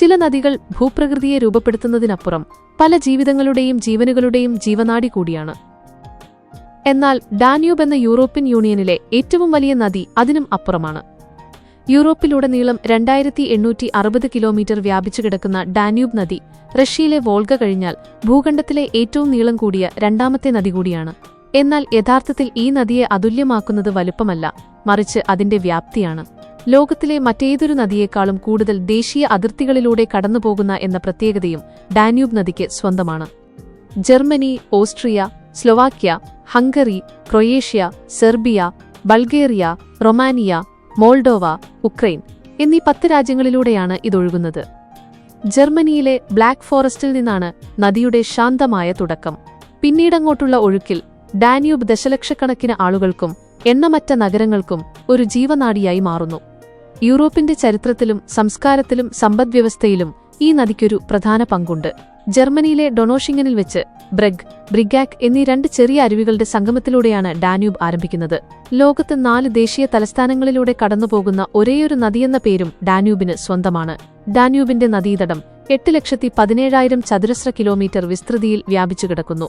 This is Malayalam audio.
ചില നദികൾ ഭൂപ്രകൃതിയെ രൂപപ്പെടുത്തുന്നതിനപ്പുറം പല ജീവിതങ്ങളുടെയും ജീവനുകളുടെയും ജീവനാടി കൂടിയാണ്. എന്നാൽ ഡാന്യൂബ് എന്ന യൂറോപ്യൻ യൂണിയനിലെ ഏറ്റവും വലിയ നദി അതിനും അപ്പുറമാണ്. യൂറോപ്പിലുടനീളം രണ്ടായിരത്തി എണ്ണൂറ്റി അറുപത് കിലോമീറ്റർ വ്യാപിച്ചു കിടക്കുന്ന ഡാന്യൂബ് നദി റഷ്യയിലെ വോൾഗ കഴിഞ്ഞാൽ ഭൂഖണ്ഡത്തിലെ ഏറ്റവും നീളം കൂടിയ രണ്ടാമത്തെ നദി കൂടിയാണ്. എന്നാൽ യഥാർത്ഥത്തിൽ ഈ നദിയെ അതുല്യമാക്കുന്നത് വലുപ്പമല്ല മറിച്ച് അതിന്റെ വ്യാപ്തിയാണ്. ലോകത്തിലെ മറ്റേതൊരു നദിയേക്കാളും കൂടുതൽ ദേശീയ അതിർത്തികളിലൂടെ കടന്നുപോകുന്ന എന്ന പ്രത്യേകതയും ഡാന്യൂബ് നദിക്ക് സ്വന്തമാണ്. Germany Austria Slovakia Hungary Croatia Serbia Bulgaria Romania Moldova Ukraine എന്നീ പത്ത് രാജ്യങ്ങളിലൂടെയാണ് ഇതൊഴുകുന്നത്. ജർമ്മനിയിലെ ബ്ലാക്ക് ഫോറസ്റ്റിൽ നിന്നാണ് നദിയുടെ ശാന്തമായ തുടക്കം. പിന്നീടങ്ങോട്ടുള്ള ഒഴുക്കിൽ ഡാന്യൂബ് ദശലക്ഷക്കണക്കിന് ആളുകൾക്കും എണ്ണമറ്റ നഗരങ്ങൾക്കും ഒരു ജീവനാടിയായി മാറുന്നു. യൂറോപ്പിന്റെ ചരിത്രത്തിലും സംസ്കാരത്തിലും സമ്പദ്വ്യവസ്ഥയിലും ഈ നദിക്കൊരു പ്രധാന പങ്കുണ്ട്. ജർമ്മനിയിലെ ഡൊണോഷിങ്ങനിൽ വെച്ച് ബ്രഗ് ബ്രിഗാക് എന്നീ രണ്ട് ചെറിയ അരുവികളുടെ സംഗമത്തിലൂടെയാണ് ഡാന്യൂബ് ആരംഭിക്കുന്നത്. ലോകത്ത് നാല് ദേശീയ തലസ്ഥാനങ്ങളിലൂടെ കടന്നുപോകുന്ന ഒരേയൊരു നദിയെന്ന പേരും ഡാന്യൂബിന് സ്വന്തമാണ്. ഡാന്യൂബിന്റെ നദീതടം എട്ട് ലക്ഷത്തി പതിനേഴായിരം ചതുരശ്ര കിലോമീറ്റർ വിസ്തൃതിയിൽ വ്യാപിച്ചു കിടക്കുന്നു.